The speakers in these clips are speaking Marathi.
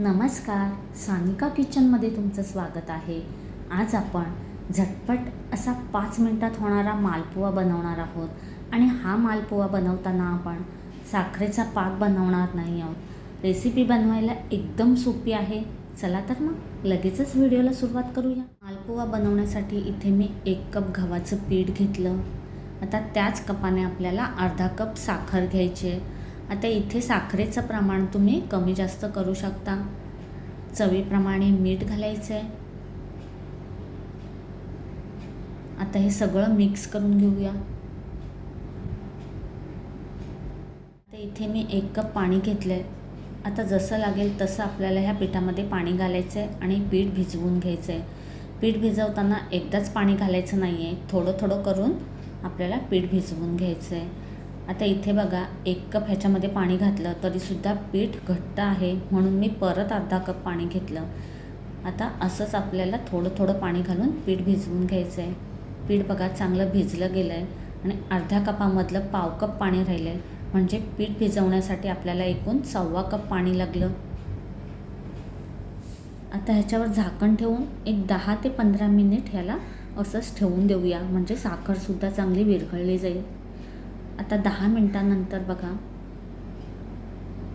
नमस्कार सानिका किचनमध्ये तुमचं स्वागत आहे. आज आपण झटपट असा पाच मिनटात होणारा मालपुवा बनवणार आहोत. आणि हा मालपुवा बनवताना आपण साखरेचा पाक बनवणार नाही आहोत. रेसिपी बनवायला एकदम सोपी आहे. चला तर मग लगेचच व्हिडिओला सुरुवात करूया. मालपुवा बनवण्यासाठी इथे मी एक कप गव्हाचं पीठ घेतलं. आता त्याच कपाने आपल्याला अर्धा कप साखर घ्यायची आहे. आता इथे साखरेचं प्रमाण तुम्ही कमी जास्त करू शकता. चवीप्रमाणे मीठ घालायचं आहे आता हे सगळं मिक्स करून घेऊया. आता इथे मी एक कप पाणी घेतलं आहे आता जसं लागेल तसं आपल्याला ह्या पिठामध्ये पाणी घालायचं आहे आणि पीठ भिजवून घ्यायचं आहे पीठ भिजवताना एकदाच पाणी घालायचं नाही आहे थोडं थोडं करून आपल्याला पीठ भिजवून घ्यायचं आहे आता इथे बघा एक कप ह्याच्यामध्ये पाणी घातलं तरीसुद्धा पीठ घट्ट आहे म्हणून मी परत अर्धा कप पाणी घेतलं. आता असंच आपल्याला थोडं थोडं पाणी घालून पीठ भिजवून घ्यायचं आहे पीठ बघा चांगलं भिजलं गेलं आहे आणि अर्ध्या कपामधलं पाव कप पाणी राहिलं आहे म्हणजे पीठ भिजवण्यासाठी आपल्याला एकूण सव्वा कप पाणी लागलं. आता ह्याच्यावर झाकण ठेवून एक दहा ते पंधरा मिनिट ह्याला असंच ठेवून देऊया. म्हणजे साखरसुद्धा चांगली विरघळली जाईल. आता दहा मिनटानंतर बघा.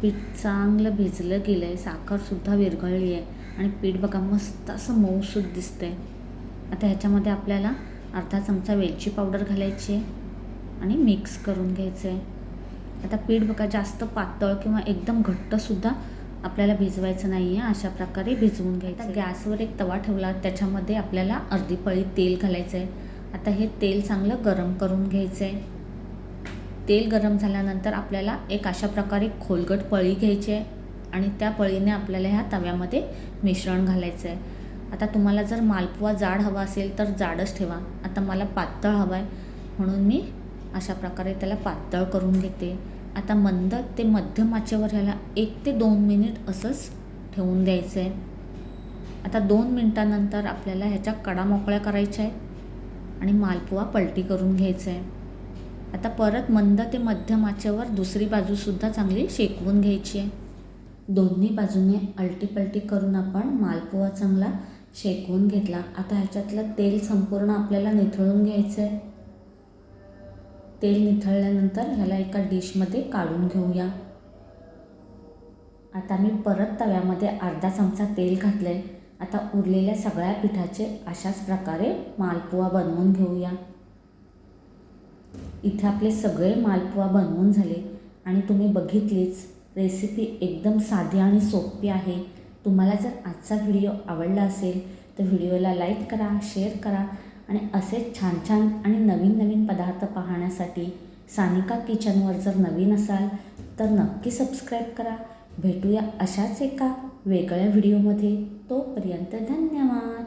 पीठ चांगलं भिजलं गेलं आहे साखरसुद्धा विरघळली आहे. आणि पीठ बघा मस्त असं मऊसूद दिसतं आहे आता ह्याच्यामध्ये आपल्याला अर्धा चमचा वेलची पावडर घालायची आहे आणि मिक्स करून घ्यायचं आहे. आता पीठ बघा जास्त पातळ किंवा एकदम घट्टसुद्धा आपल्याला भिजवायचं नाही आहे अशा प्रकारे भिजवून घ्यायचं गॅसवर एक तवा ठेवला त्याच्यामध्ये आपल्याला अर्धी पळी तेल घालायचं आहे. आता हे तेल चांगलं गरम करून घ्यायचं आहे. तेल गरम झाल्यानंतर आपल्याला एक अशा प्रकारे खोलगट पळी घ्यायची आहे आणि त्या पळीने आपल्याला ह्या तव्यामध्ये मिश्रण घालायचं आहे. आता तुम्हाला जर मालपुवा जाड हवा असेल तर जाडच ठेवा. आता मला पातळ हवा आहे म्हणून मी अशा प्रकारे त्याला पातळ करून घेते. आता मंद ते मध्यम आचेवर ह्याला एक ते दोन मिनिट असंच ठेवून द्यायचं आहे. आता दोन मिनटानंतर आपल्याला ह्याच्या कडा मोकळ्या करायच्या आहेत आणि मालपुवा पलटी करून घ्यायचा आहे. आता परत मंद ते मध्यम आचेवर दुसरी बाजूसुद्धा चांगली शेकवून घ्यायची आहे. दोन्ही बाजूने अलटीपलटी करून आपण मालपुवा चांगला शेकवून घेतला. आता ह्याच्यातलं तेल संपूर्ण आपल्याला निथळून घ्यायचं आहे. तेल निथळल्यानंतर ह्याला एका डिशमध्ये काढून घेऊया. आता मी परत तव्यामध्ये अर्धा चमचा तेल घातलं आहे आता उरलेल्या सगळ्या पिठाचे अशाच प्रकारे मालपुवा बनवून घेऊया. इथे आपले सगळे मालपुवा बनवून झाले आणि तुम्ही बघितलीच रेसिपी एकदम साधी आणि सोपी आहे. तुम्हाला जर आजचा व्हिडिओ आवडला असेल तर व्हिडिओला लाईक करा शेअर करा आणि असेच छान छान आणि नवीन नवीन पदार्थ पाहण्यासाठी सानिका किचनवर जर नवीन असाल तर नक्की सबस्क्राईब करा. भेटूया अशाच एका वेगळ्या व्हिडिओमध्ये तोपर्यंत धन्यवाद!